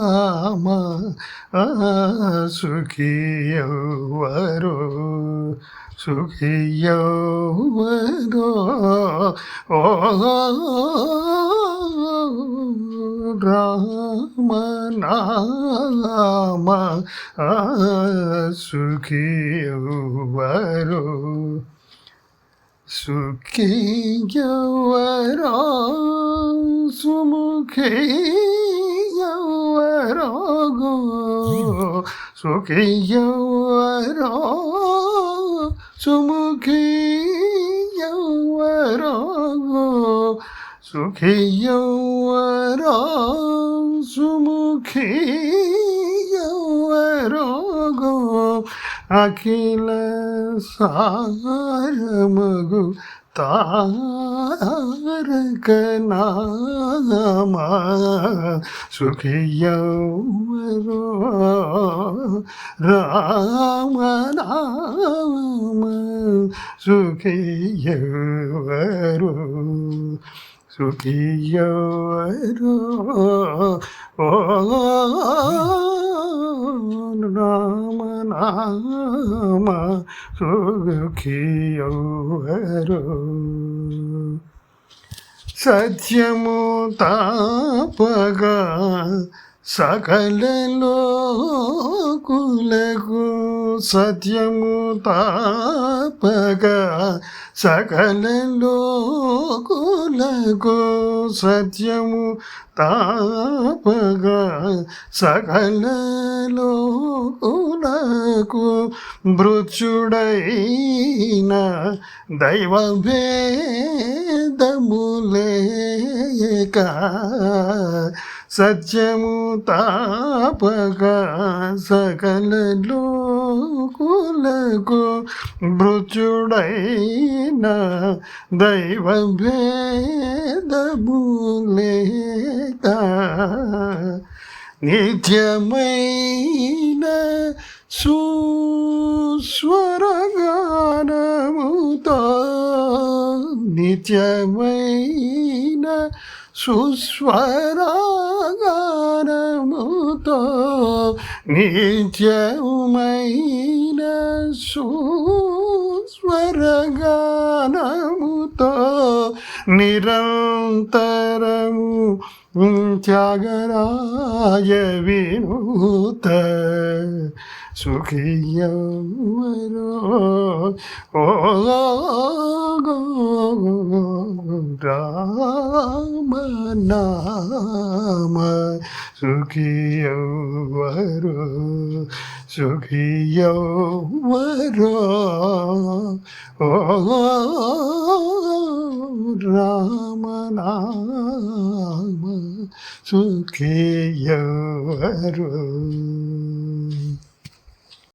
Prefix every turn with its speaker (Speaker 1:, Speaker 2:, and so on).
Speaker 1: ರಾಮ ಸುಖಿಯವರು ಸುಖಿಯವರು ಓ ರಾಮ ನಾಮ ಸುಖಿಯವರು ಸುಖಿಯವರು ಸುಮುಖಿ సుఖియవరో సుముఖియవరో సుఖియవరో సుముఖియవరో అఖిల సారమగు తారక నామ సుఖియవరో അഖില സാരമകു താരകനാമ സുഖിയൗരോ രാമനാമ സുഖിയൗരോ സുഖിയൗരോ ഓ ರಾಮ ನಾಮ ಸುಖಿಯವರು ಸತ್ಯಮು ತಾಪಗ లోకులకు సత్యము తాపక సకలలోకులకు సత్యము తాపక లోకులకు మృత్యుడైన దైవ భేదములేక సత్యము తాపక సకల లోకులకు మృత్యుడైన దైవ భేదములేక నిత్యమైన సుస్వరగానముతో నిత్యమైన సుస్వరా సుస్వరగానముతో నిత్యమైన సుస్వరగానముతో నిరంతరము త్యాగరాయ వినూత సుఖియవరో ఓ ராம நாம சுகியோ வரோ சுகியோ வரோ ராம நாம சுகியோ வரோ